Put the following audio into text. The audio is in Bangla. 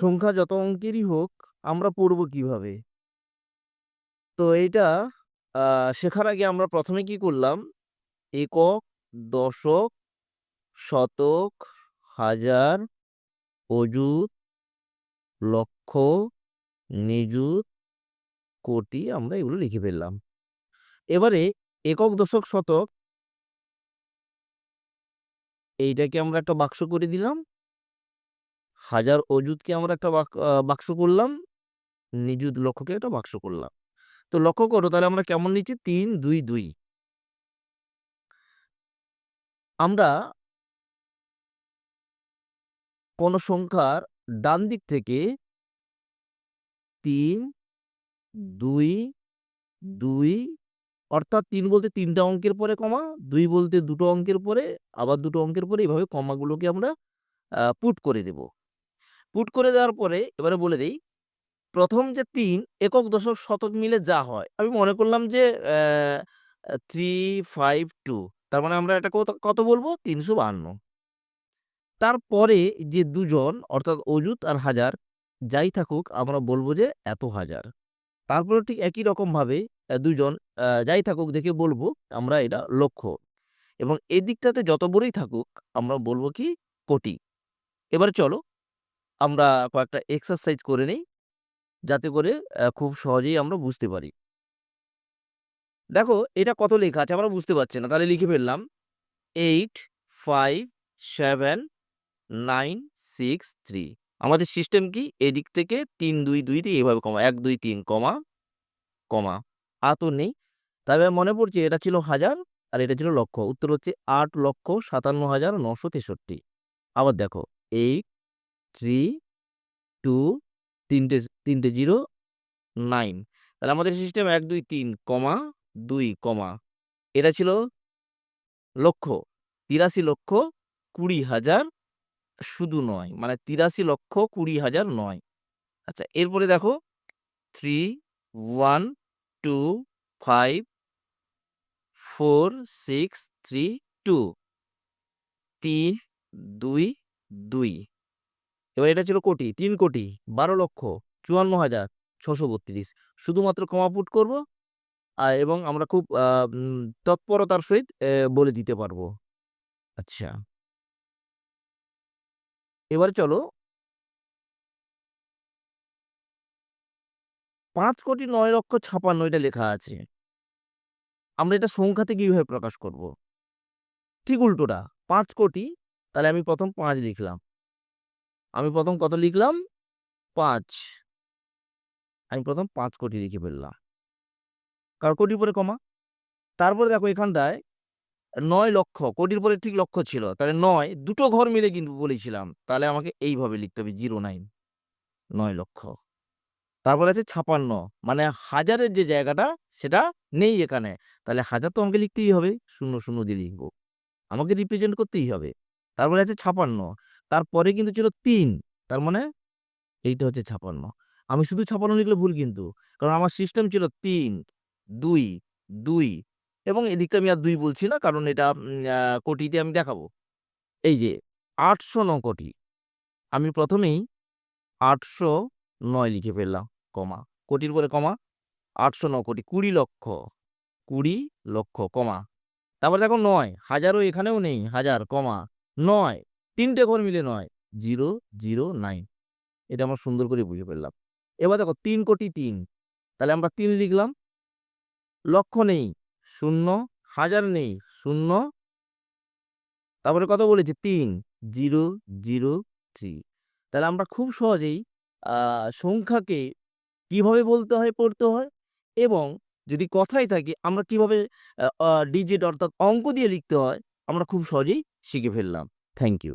সংখ্যা যত অঙ্কেরই হোক আমরা পড়ব কীভাবে? তো আহ, শেখার আগে আমরা প্রথমে কি করলাম? একক দশক শতক হাজার অযুত লক্ষ নিযুত কোটি আমরা এগুলো লিখে ফেললাম। এবারে একক দশক শতক এইটাকে আমরা একটা বাক্স করে দিলাম। হাজার অযুতকে আমরা একটা বাক- বাক্স করলাম, নিযুত লক্ষকে একটা বাক্স করলাম। তো লক্ষ্য করো, তাহলে আমরা কেমন নিচ্ছি? তিন, দুই দুই। আমরা কোন সংখ্যার ডান দিক থেকে তিন, দুই দুই, অর্থাৎ তিন বলতে তিনটা অঙ্কের পরে কমা, দুই বলতে দুটো অঙ্কের পরে, আবার দুটো অঙ্কের পরে এইভাবে কমাগুলোকে আমরা পুট করে দেব। পুট করে দেওয়ার পরে এবারে বলে দিই, প্রথম যে তিন একক দশক শতক মিলে যা হয়, আমি মনে করলাম যে থ্রি ফাইভ টু তার মানে আমরা এটা কত বলব? তিনশো বাহান্ন। তারপরে যে দুজন, অর্থাৎ অযুত আর হাজার, যাই থাকুক, আমরা বলব যে এত হাজার। তারপরে ঠিক একই রকমভাবে দুজন যাই থাকুক, দেখে বলব আমরা এটা লক্ষ এবং এই দিকটাতে যত বড়ই থাকুক, আমরা বলব কি কোটি। এবার চলো আমরা কয়েকটা এক্সারসাইজ করে নিই। যাতে করে খুব সহজেই আমরা বুঝতে পারি। দেখো, এটা কত লেখা আছে আমরা বুঝতে পারছি না। তাহলে লিখে ফেললাম। Eight five seven nine six three আমাদের সিস্টেম কি? এদিক থেকে তিন, দুই দুই দিয়ে এভাবে কমা। এক, দুই, তিন, কমা কমা। আ তো নেই। তবে মনে পড়ছে এটা ছিল হাজার আর এটা ছিল লক্ষ। উত্তর হচ্ছে আট লক্ষ সাতান্ন হাজার নশো তেষট্টি। আবার দেখো এইট থ্রি টু তিনটে তিনটে জিরো নাইন তাহলে আমাদের সিস্টেম এক, দুই, তিন, কমা, দুই, কমা। এটা ছিল লক্ষ তিরাশি লক্ষ কুড়ি হাজার শুধু নয়। মানে তিরাশি লক্ষ কুড়ি হাজার নয়। আচ্ছা এরপরে দেখো three one two five four six three two তিন, দুই দুই। এবার এটা ছিল কোটি, তিন কোটি, বারো লক্ষ, চুয়ান্ন হাজার, ছশো বত্রিশ। শুধুমাত্র কমাপুট করব এবং আমরা খুব তৎপরতার সহিত বলে দিতে পারব। আচ্ছা। এবার চলো। পাঁচ কোটি নয় লক্ষ ছাপান্ন এটা লেখা আছে। আমরা এটা সংখ্যাতে কীভাবে প্রকাশ করব? ঠিক উল্টোটা, পাঁচ কোটি, তাহলে আমি প্রথম পাঁচ লিখলাম। আমি প্রথম কত লিখলাম? পাঁচ। আমি প্রথম পাঁচ কোটি লিখে ফেললাম। কারণ কোটির পরে কমা। তারপরে দেখো এখানটায় নয় লক্ষ, কোটির পরে ঠিক লক্ষ ছিল। তাহলে নয়, দুটো ঘর মিলে কিন্তু বলেছিলাম। তাহলে আমাকে এইভাবে লিখতে হবে, জিরো নাইন, নয় লক্ষ। তারপরে আছে ছাপান্ন। মানে হাজারের যে জায়গাটা, সেটা নেই এখানে। তাহলে হাজার তো আমাকে লিখতেই হবে, শূন্য শূন্য দিয়ে লিখব। আমাকে রিপ্রেজেন্ট করতেই হবে। তারপরে আছে ছাপান্ন। তারপরে কিন্তু ছিল তিন। তার মানে এইটা হচ্ছে ছাপান্ন। আমি শুধু ছাপান্ন লিখলে ভুল কিন্তু, কারণ আমার সিস্টেম ছিল তিন, দুই দুই এবং এদিকটা আমি আর দুই বলছি না, কারণ এটা কোটিতে আমি দেখাবো। এই যে আটশো ন কোটি, আমি প্রথমেই আটশো নয় লিখে ফেললাম, কমা। কোটির পরে কমা, আটশো ন কোটি, কুড়ি লক্ষ কুড়ি লক্ষ, কমা। তারপর দেখো নয়, হাজারও এখানেও নেই, হাজার, কমা, নয়। তিনটে ঘর মিলে নয়, জিরো জিরো, নাইন। এটা আমরা সুন্দর করে বুঝে ফেললাম। এবার দেখো, তিন কোটি তিন। তাহলে আমরা তিন লিখলাম। লক্ষ নেই, শূন্য। হাজার নেই, শূন্য। তারপরে কত বলেছে? তিন, জিরো জিরো, থ্রি। তাহলে আমরা খুব সহজেই সংখ্যাকে কীভাবে বলতে হয়, পড়তে হয়? এবং যদি কথাই থাকে, আমরা কীভাবে ডিজিট অর্থাৎ অঙ্ক দিয়ে লিখতে হয়? আমরা খুব সহজেই শিখে ফেললাম। Thank you